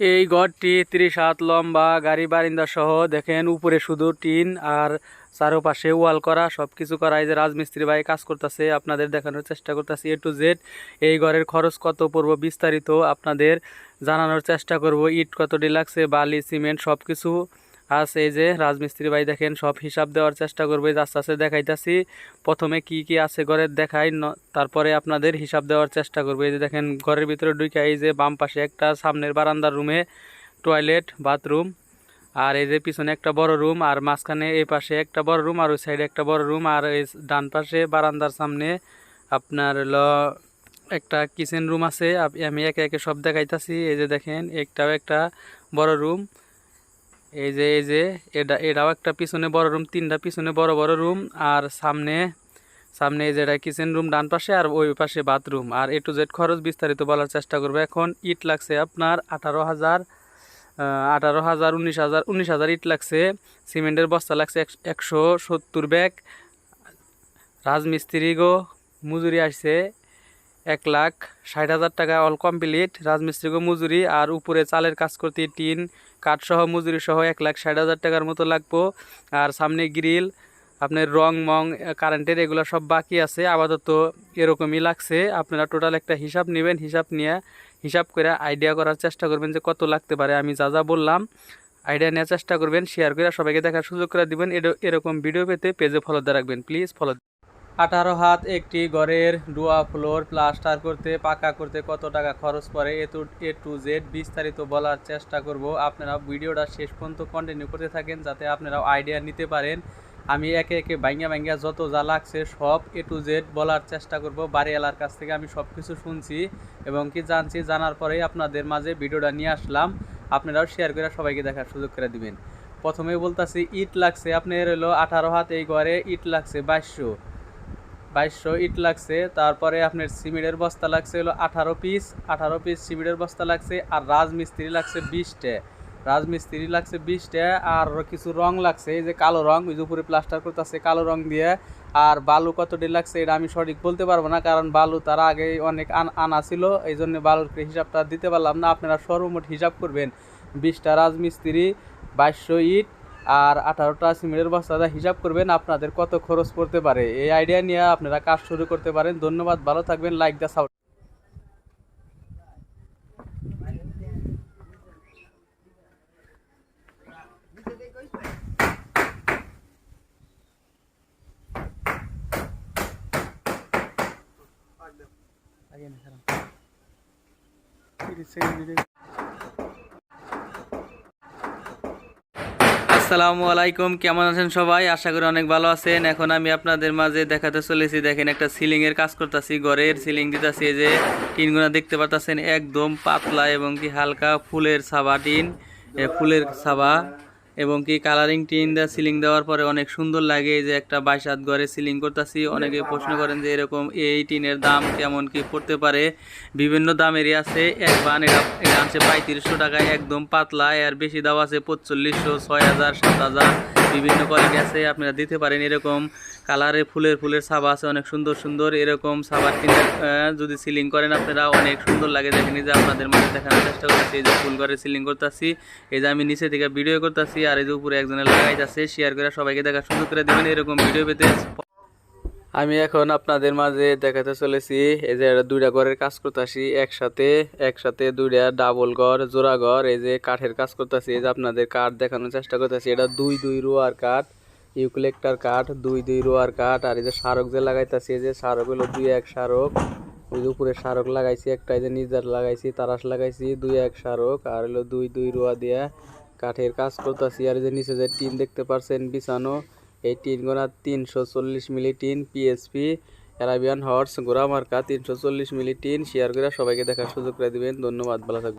এই ঘরটি ত্রিশ হাত লম্বা, গাড়ি, বারিন্দা সহ, দেখেন উপরে শুধু টিন আর চারোপাশে ওয়াল করা সব কিছু করা। এই যে রাজমিস্ত্রি ভাই কাজ করতেছে, আপনাদের দেখানোর চেষ্টা করতেছি এ টু জেড এই ঘরের খরচ কত পড়ব বিস্তারিত আপনাদের জানানোর চেষ্টা করব। ইট কতটি লাগছে, বালি, সিমেন্ট সব কিছু আছে এই যে রাজমিস্ত্রি ভাই দেখেন, সব হিসাব দেওয়ার চেষ্টা করব। আস্তে আস্তে দেখাইতেছি। প্রথমে কি কি আছে ঘরের দেখাই তারপরে আপনাদের হিসাব দেওয়ার চেষ্টা করব। এই যে দেখেন, ঘরের ভিতরে ঢুকে এই যে বাম পাশে একটা সামনের বারান্দার রুমে টয়লেট বাথরুম আর এই যে পিছনে একটা বড় রুম, আর মাঝখানে এই পাশে একটা বড় রুম, আর ওই সাইডে একটা বড় রুম, আর এই ডান পাশে বারান্দার সামনে আপনার হলো একটা কিচেন রুম আছে। আমি একে একে সব দেখাইতাছি। এই যে দেখেন, একটাও একটা বড় রুম। এই যে এই যে, এটা, এটাও একটা পিছনে বড় রুম, তিনটা পিছনে বড় বড় রুম, আর সামনে সামনে এই যে এটা কিচেন রুম ডান পাশে আর ওই পাশে বাথরুম আর এ টু জেড খরচ বিস্তারিত বলার চেষ্টা করব এখন। ইট লাগছে আপনার আঠারো হাজার আঠারো হাজার, উনিশ হাজার উনিশ হাজার ইট লাগছে। সিমেন্টের বস্তা লাগছে একশো সত্তর ব্যাগ। রাজমিস্ত্রি গো, মজুরি আসছে। এক লাখ ষাট হাজার টাকা অল কমপ্লিট। রাজমিস্ত্রি গো মজুরি আর উপরে চালের কাজ করতে টিন কাঠ সহ মজুরি সহ এক লাখ ষাট হাজার টাকার মতো লাগবো। আর সামনে গ্রিল, আপনার রং, মং, কারেন্টের এগুলো সব বাকি আছে। আপাতত এরকমই লাগছে। আপনারা টোটাল একটা হিসাব নেবেন, হিসাব নিয়ে হিসাব করে আইডিয়া করার চেষ্টা করবেন যে কত লাগতে পারে। আমি যা যা বললাম আইডিয়া নেওয়ার চেষ্টা করবেন শেয়ার করে সবাইকে দেখার সুযোগ করে দিবেন। এর- এরকম ভিডিও পেতে পেজে ফলো দিয়ে রাখবেন। প্লিজ ফলো আঠারো হাত একটি ঘরের ডুয়া ফ্লোর প্লাস্টার করতে, পাকা করতে কত টাকা খরচ পড়ে A to A to Z বিস্তারিত বলার চেষ্টা করব। আপনারা ভিডিওটা শেষ পর্যন্ত কন্টিনিউ করতে থাকেন যাতে আপনারা আইডিয়া নিতে পারেন। আমি একে একে ভাঙ্গা ভাঙ্গা যত যা লাগছে সব এ টু জেড বলার চেষ্টা করব। বাড়িওয়ালার কাছ থেকে আমি সব কিছু শুনছি এবং কি জানছি জানার পরেই আপনাদের মাঝে ভিডিওটা নিয়ে আসলাম। আপনারাও শেয়ার করে সবাইকে দেখার সুযোগ করে দিবেন। প্রথমে বলতাছি, ইট লাগছে। আপনার হলো আঠারো হাত এই ঘরে ইট লাগছে বাইশশো। বাইশশো ইট লাগছে, তারপরে আপনার সিমেন্টের বস্তা লাগছে হলো আঠারো পিস আঠারো পিস সিমেন্টের বস্তা লাগছে আর রাজমিস্ত্রি লাগছে বিশটে। রাজমিস্ত্রি লাগছে বিশটে আর কিছু রং লাগছে, এই যে কালো রং ওই যে উপরে প্লাস্টার করতেছে কালো রং দিয়ে। আর বালু কতটি লাগছে এটা আমি সঠিক বলতে পারব না, কারণ বালু তার আগে অনেক আন- ছিল, এই জন্য বালুর হিসাবটা দিতে পারলাম না, আপনারা সর্বমোট হিসাব করবেন। বিশটা রাজমিস্ত্রি, বাইশশো ইট আর আঠারোটা সিমেন্টের বস্তাটা হিসাব করবেন, আপনাদের কত খরচ পড়তে পারে? এই আইডিয়া নিয়ে আপনারা কাজ শুরু করতে পারেন। ধন্যবাদ, ভালো থাকবেন লাইক দা সাউট আসসালামু আলাইকুম, কেমন আছেন সবাই? আশা করি অনেক ভালো আছেন। এখন আমি আপনাদের মাঝে দেখাতে চলেছি, দেখেন একটা সিলিংয়ের কাজ করতেছি, ঘরের সিলিং দিতেছি যে টিনগুলো দেখতে পাচ্ছেন একদম পাতলা এবং কি হালকা ফুলের সাবা টিন ফুলের সাবা এবং কি কালারিং টিন দেওয়া সিলিং দেওয়ার পরে অনেক সুন্দর লাগে যে একটা হাত ঘরে সিলিং করতেছি। অনেকে প্রশ্ন করেন যে এরকম এই টিনের দাম কেমন কি পড়তে পারে? বিভিন্ন দামেরই আছে। এক বান এটা এটা আছে পঁয়ত্রিশশো টাকায়, একদম পাতলা। এর বেশি দাম আছে পঁচল্লিশশো, ছয় হাজার, সাত হাজার। বিভিন্ন কোয়ালিটি আছে, আপনারা দিতে পারেন এরকম কালারে ফুলের ফুলের সাবা আছে, অনেক সুন্দর সুন্দর এরকম সাবা কিনে যদি সিলিং করেন আপনারা অনেক সুন্দর লাগে। দেখে নিজে আপনাদের মাঝে দেখানোর চেষ্টা করতেছি, এই যে ফুল করে সিলিং করতেছি, এই যে আমি নিচে থেকে ভিডিও করতেছি, আর এই যে উপরে একজনের লাগাইতেছে শেয়ার করে সবাইকে দেখা সুন্দর করে দেবেন, এরকম ভিডিও পেতে আমি এখন আপনাদের মাঝে দেখাতে চলেছি, এই যে দুইটা ঘরের কাজ করতেছি, একসাথে একসাথে দুইটা ডাবল ঘর, জোড়া ঘর, এই যে কাঠের কাজ করতেছি, এই যে আপনাদের কাঠ দেখানোর চেষ্টা করতেছি, এটা দুই দুই রোয়ার কাঠ ইউক্লেক্টার কাঠ, দুই দুই রোয়ার কাঠ, আর এই যে সারক যে লাগাইতেছি, এই যে সারক হলো দুই এক সারক ওই যে উপরে সারক লাগাইছি, একটা এই যে নিজের লাগাইছি তারাস লাগাইছি, দুই এক সারক, আর হলো দুই দুই রোয়া দিয়া কাঠের কাজ করতেছি, আর এই যে নিচে যে টিন দেখতে পারছেন, বিছানো এই টিন গোনা তিনশো চল্লিশ milli tin PSP Arabian horse গোড়া মার্কা তিনশো চল্লিশ মিলি টিন শেয়ার করে সবাইকে দেখার সুযোগ করে দেবেন। ধন্যবাদ, ভালো থাকবেন।